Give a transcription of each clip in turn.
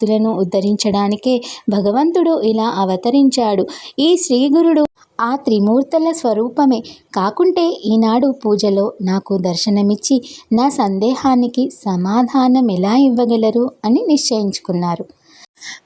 భక్తులను ఉద్ధరించడానికే భగవంతుడు ఇలా అవతరించాడు. ఈ శ్రీగురుడు ఆ త్రిమూర్తుల స్వరూపమే. కాకుంటే ఈనాడు పూజలో నాకు దర్శనమిచ్చి నా సందేహానికి సమాధానం ఎలా ఇవ్వగలరు అని నిశ్చయించుకున్నారు.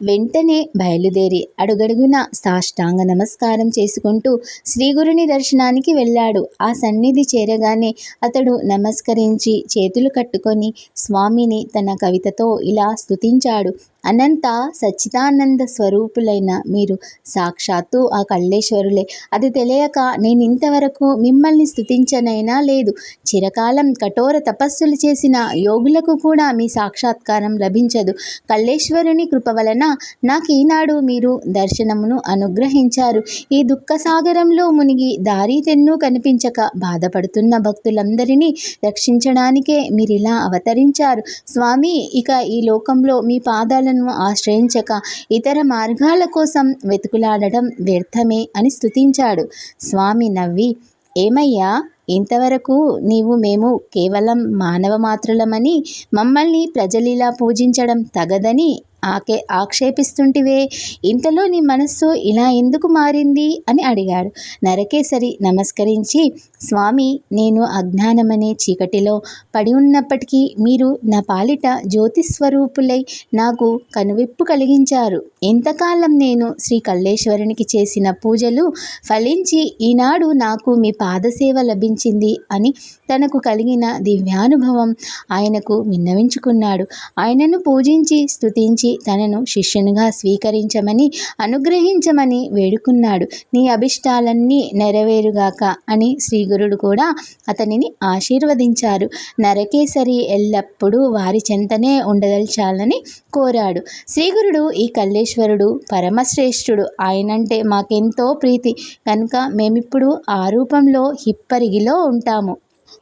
వెంటనే బయలుదేరి అడుగడుగున సాష్టాంగ నమస్కారం చేసుకుంటూ శ్రీగురుని దర్శనానికి వెళ్ళాడు. ఆ సన్నిధి చేరగానే అతడు నమస్కరించి చేతులు కట్టుకొని స్వామిని తన కవితతో ఇలా స్తుతించాడు. అనంత సచ్చిదానంద స్వరూపులైన మీరు సాక్షాత్తు ఆ కళ్ళేశ్వరులే అది తెలియక నేను ఇంతవరకు మిమ్మల్ని స్తుతించనైనా లేదు. చిరకాలం కఠోర తపస్సులు చేసిన యోగులకు కూడా మీ సాక్షాత్కారం లభించదు. కళ్ళేశ్వరుని కృప వలన నాకు ఈనాడు మీరు దర్శనమును అనుగ్రహించారు. ఈ దుఃఖ సాగరంలో మునిగి దారి తెన్ను కనిపించక బాధపడుతున్న భక్తులందరినీ రక్షించడానికే మీరిలా అవతరించారు. స్వామి ఇక ఈ లోకంలో మీ పాదాలను ఆశ్రయించక ఇతర మార్గాల కోసం వెతుకులాడడం వ్యర్థమే అని స్తుతించాడు. స్వామి నవ్వి ఏమయ్యా ఇంతవరకు నీవు మేము కేవలం మానవ మాత్రులమని మమ్మల్ని ప్రజలిలా పూజించడం తగదని ఆకే ఆక్షేపిస్తుంటివే. ఇంతలో నీ మనస్సు ఇలా ఎందుకు మారింది? అని అడిగాడు. నరకేసరి నమస్కరించి స్వామి నేను అజ్ఞానమనే చీకటిలో పడి ఉన్నప్పటికీ మీరు నా పాలిట జ్యోతిస్వరూపులై నాకు కనువిప్పు కలిగించారు. ఎంతకాలం నేను శ్రీ కల్లేశ్వరునికి చేసిన పూజలు ఫలించి ఈనాడు నాకు మీ పాదసేవ లభించింది అని తనకు కలిగిన దివ్యానుభవం ఆయనకు విన్నవించుకున్నాడు. ఆయనను పూజించి స్తుతించి తనను శిష్యునిగా స్వీకరించమని అనుగ్రహించమని వేడుకున్నాడు. నీ అభిష్టాలన్నీ నెరవేరుగాక అని శ్రీగురుడు కూడా అతనిని ఆశీర్వదించారు. నరకేసరి ఎల్లప్పుడూ వారి చెంతనే ఉండదల్చాలని కోరాడు. శ్రీగురుడు ఈ కల్లేశ్వరుడు పరమశ్రేష్ఠుడు. ఆయనంటే మాకెంతో ప్రీతి. కనుక మేమిప్పుడు ఆ రూపంలో హిప్పరిగిలో ఉంటాము.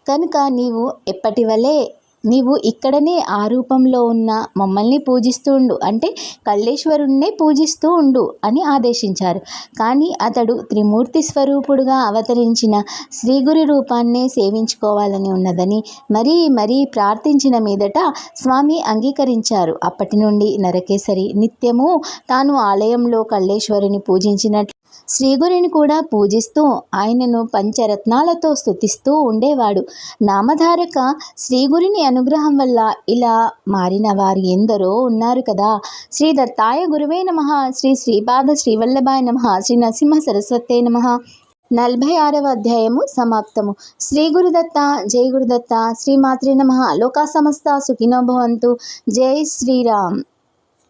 కనుక నీవు ఎప్పటివలే నీవు ఇక్కడనే ఆ రూపంలో ఉన్న మమ్మల్ని పూజిస్తూ ఉండు. అంటే కళ్ళేశ్వరుణ్ణే పూజిస్తూ ఉండు అని ఆదేశించారు. కానీ అతడు త్రిమూర్తి స్వరూపుడుగా అవతరించిన శ్రీగురి రూపాన్నే సేవించుకోవాలని ఉన్నదని మరీ మరీ ప్రార్థించిన మీదట స్వామి అంగీకరించారు. అప్పటి నుండి నరకేసరి నిత్యము తాను ఆలయంలో కళ్ళేశ్వరుని పూజించినట్లు శ్రీగురిని కూడా పూజిస్తూ ఆయనను పంచరత్నాలతో స్తుతిస్తూ ఉండేవాడు. నామధారక శ్రీగురిని అనుగ్రహం వల్ల ఇలా మారిన వారు ఎందరో ఉన్నారు కదా. శ్రీ దత్తాయ గురువే నమ. శ్రీ శ్రీపాద శ్రీవల్లభాయ నమ. శ్రీ నరసింహ సరస్వతే నమ. నలభై ఆరవ అధ్యాయము సమాప్తము. శ్రీ గురుదత్త జై గురుదత్త శ్రీమాత్రి నమ. లోకా సమస్త సుఖినో భవంతు. జై శ్రీరామ్.